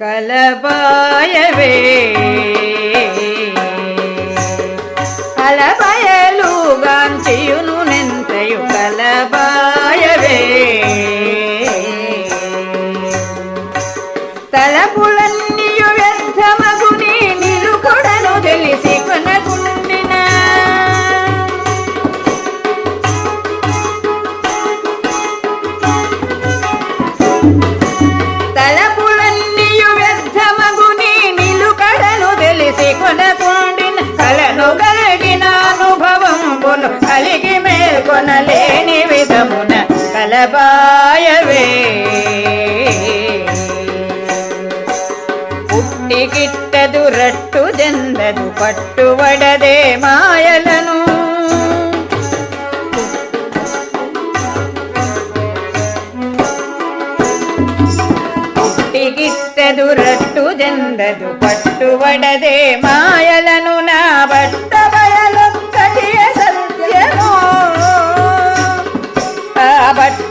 కలబాయవే ఎడబాయవే పుట్టి గిట్టదు రట్టు జందదు పట్టుబడదే మాయలను. పుట్టిగిట్టదు రట్టు జందదు పట్టుబడదే మాయలను. నా బట్ట బయలొక్కటి సత్యమో. ఆ బట్ట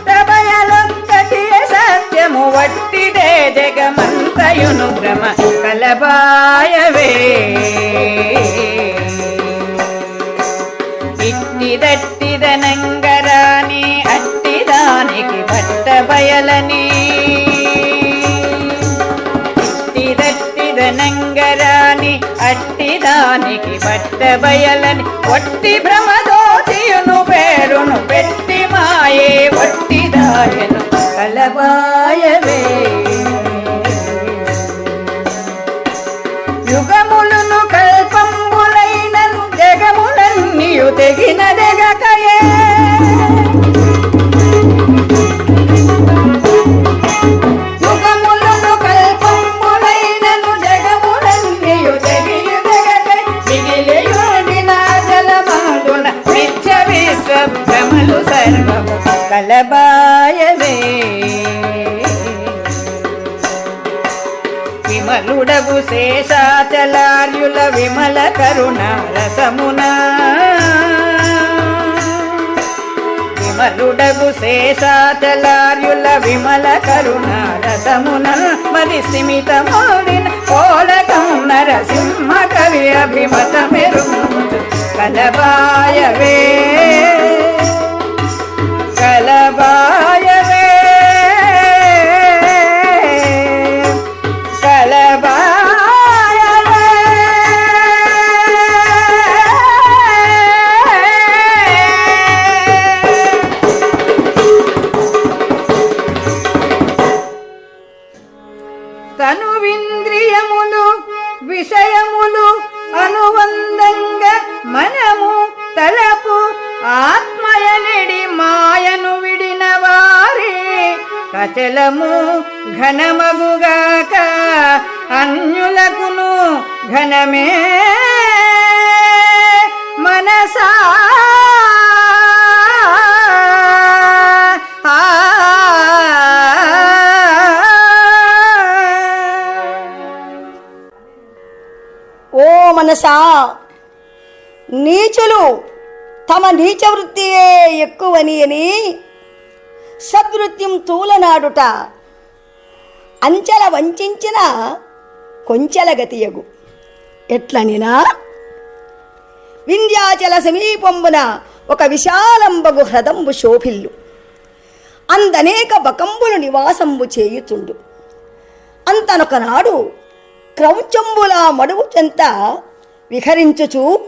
కలయును భ్రమ కలబాయవే ఇట్టిదట్టిదనంగరాని అట్టిదానికి పట్ట బయలని. ఇట్టిదట్టిదనంగరాని అట్టిదానికి పట్ట బయలని. ఒట్టి భ్రమదోచియును పేరును పెట్టి మాయే ఒట్టిదాయను కలబాయవే సర్వము కలబాయవే విమలుడగు శేషాచలార్యుల విమల కరుణ రసమునా విమలుడగు శేషాచలార్యుల విమల కరుణారసమున మరి సిమిత మోడిన కోలకం నరసింహ కవి అభిమత మెరుగు. కలబాయవే అచలము ఘనమగుగాక అన్యులకును ఘనమే మనసా. ఓ మనసా నీచులు తమ నీచ వృత్తియే ఎక్కువని అని సద్వృత్యం తూలనాడుట. అంచెల వంచిన కొంచెల గతియగు. ఎట్లనినా? వింధ్యాచల సమీపంబున ఒక విశాలంబగు హ్రదంబు శోభిల్లు. అందనేక బకంబులు నివాసంబు చేయుచుండు. అంతనొకనాడు క్రౌంచంబుల మడువు చెంత విహరించుచు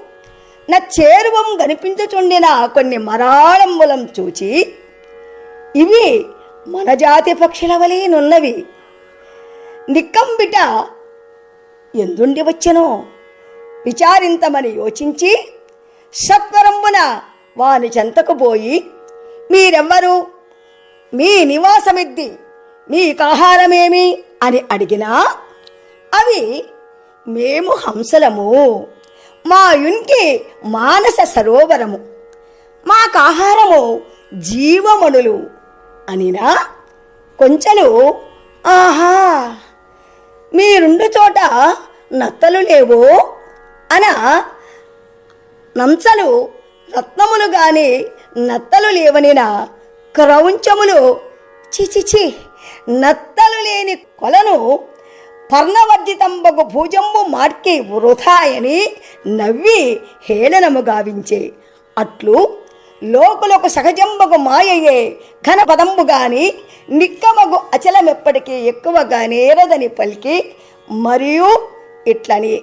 నా చేరువం కనిపించుచుండిన కొన్ని మరాళంబులం చూచి ఇవి మన జాతి పక్షుల వలెనున్నవి నిక్కంబిట ఎందుండి వచ్చెనో విచారింతమని యోచించి సత్వరంబున వాని చెంతకు పోయి మీరెవ్వరు? మీ నివాసమిద్ది? మీకు ఆహారమేమి? అని అడిగినా అవి మేము హంసలము. మా యునికి మానస సరోవరము. మాకు ఆహారము జీవమణులు. అనినా కొంచెలు ఆహా మీరుండు చోట నత్తలు లేవు అన నంచలు రత్నములు గాని నత్తలు లేవనినా క్రౌంచములు చిచిచి నత్తలు లేని కొలను పర్ణవర్జితంబకు భుజంబు మార్కి వృథాయని నవ్వి హేళనము గావించే. అట్లు లోకులకు సహజంబగు మాయయే ఘన పదంబు గాని నిక్కమగు అచలమెప్పటికీ ఎక్కువగా నేరదని పలికి మరియు ఇట్లని